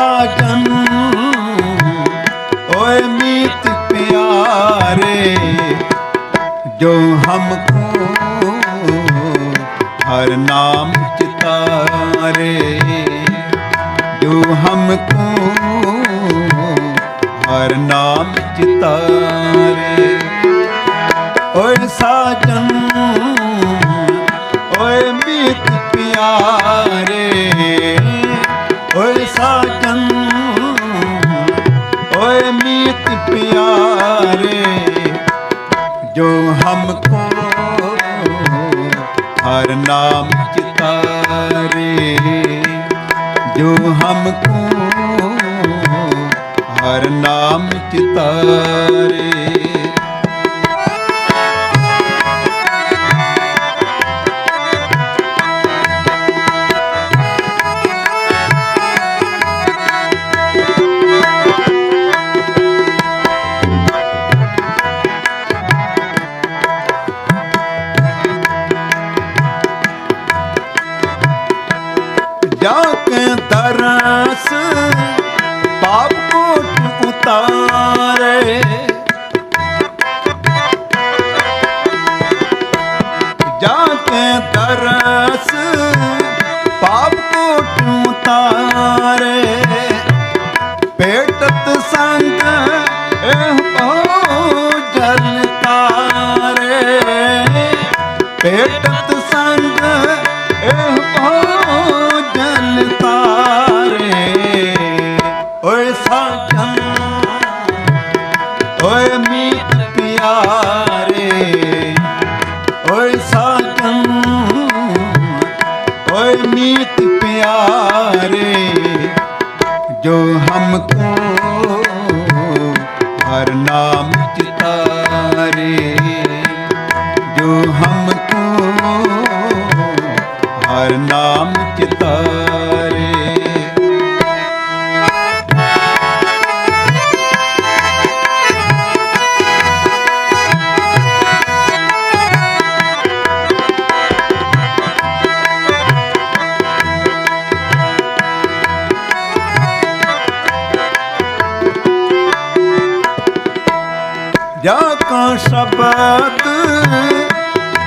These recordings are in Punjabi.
God. ਓਏ ਮੀਤ ਪਿਆਰੇ ਜੋ ਹਮਕੋ ਹਰ ਨਾਮ ਚਿਤਾਰੇ ਜੋ ਹਮਕੋ ਹਰ ਨਾਮ ਚਿਤਾਰੇ। ਜਾ ਕੇ ਦਰਸ ਪਾਪ ਕੋਟ ਉਤਾਰੇ ਪੇਟਤ ਸੰਗ ਇਹ ਬਹੁ ਓਏ ਮੀਤ ਪਿਆਰੇ ਜੋ ਹਮਕੋ ਹਰ ਨਾਮ ਚਿਤਾਰੇ ਜੋ ਹਮਕੋ ਹਰ ਕਾ ਸ਼ਬਦ,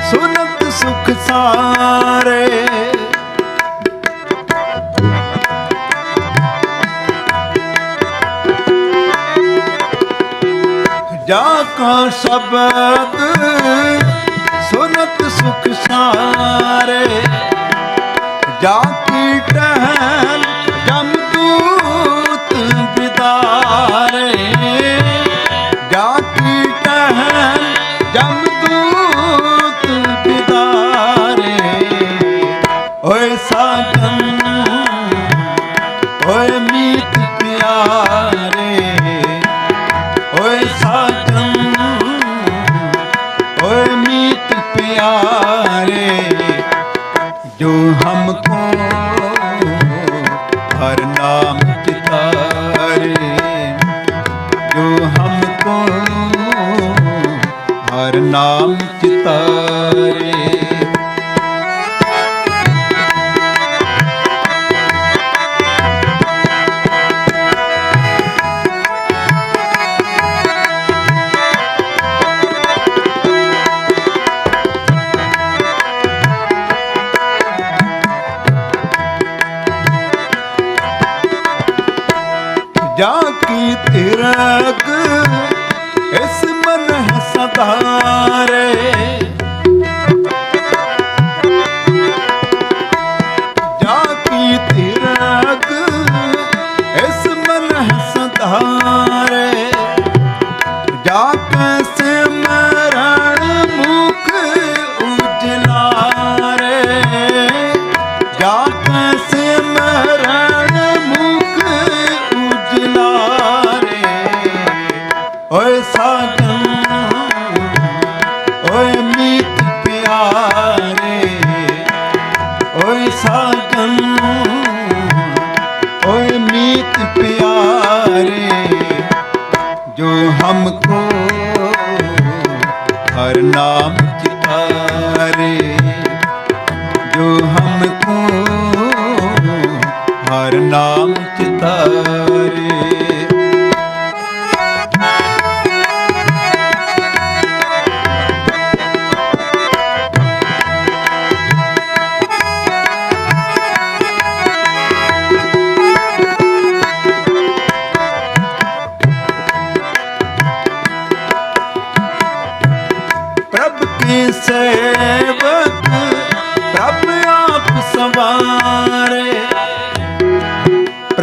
ਸੁਨਤ ਸੁਖ ਸਾਰੇ। ਜਾ ਕਾ ਸ਼ਬਦ, ਸੁਨਤ ਸੁਖ ਸਾਰੇ। ਜਾ ਕੀ ਟਹਿਲ, ਜਮ ਨਾਮ ਚਿਤਾਰੇ ਜਾ ਕੀ ਤਿਰਕ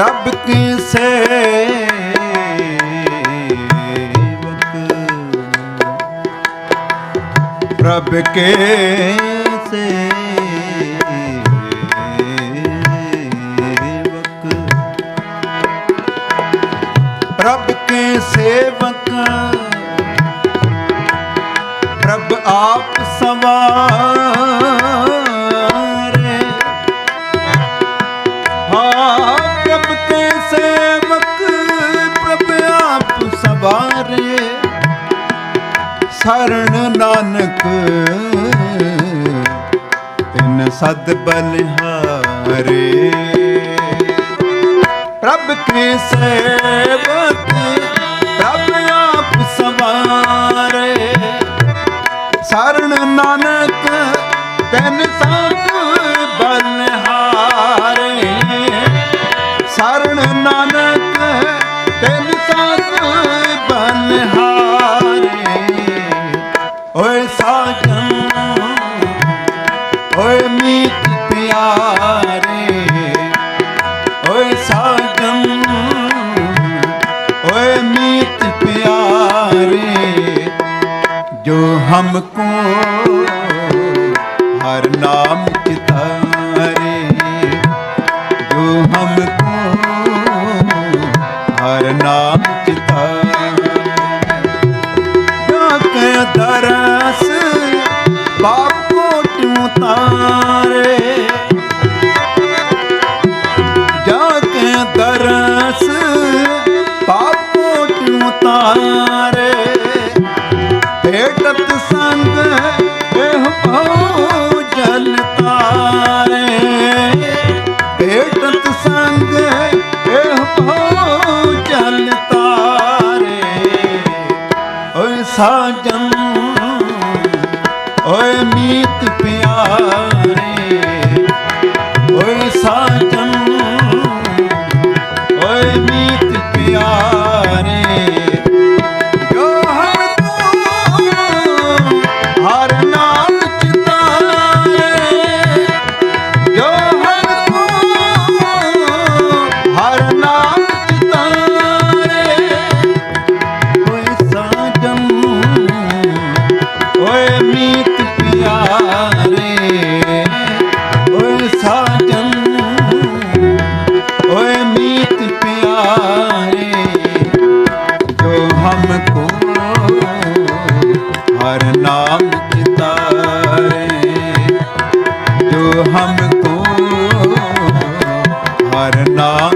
ਰੱਬ ਕੀ ਸੇਵਕ? ਰੱਬ ਕੇ ਸੇਵਕ? ਰੱਬ ਕੇ ਸੇਵਕ? ਰੱਬ ਆਪ ਸਵਾ ਸਰਣ ਨਾਨਕ। ਤਿਨ ਸਦ ਬਲਿਹਾਰੇ। ਪ੍ਰਭ ਕੀ ਸੇਵਾ हमको हर नाम चितारे जो हमको हर नाम चितारे तारा ਪ੍ਰੀਤ ਪਿਆਰ no.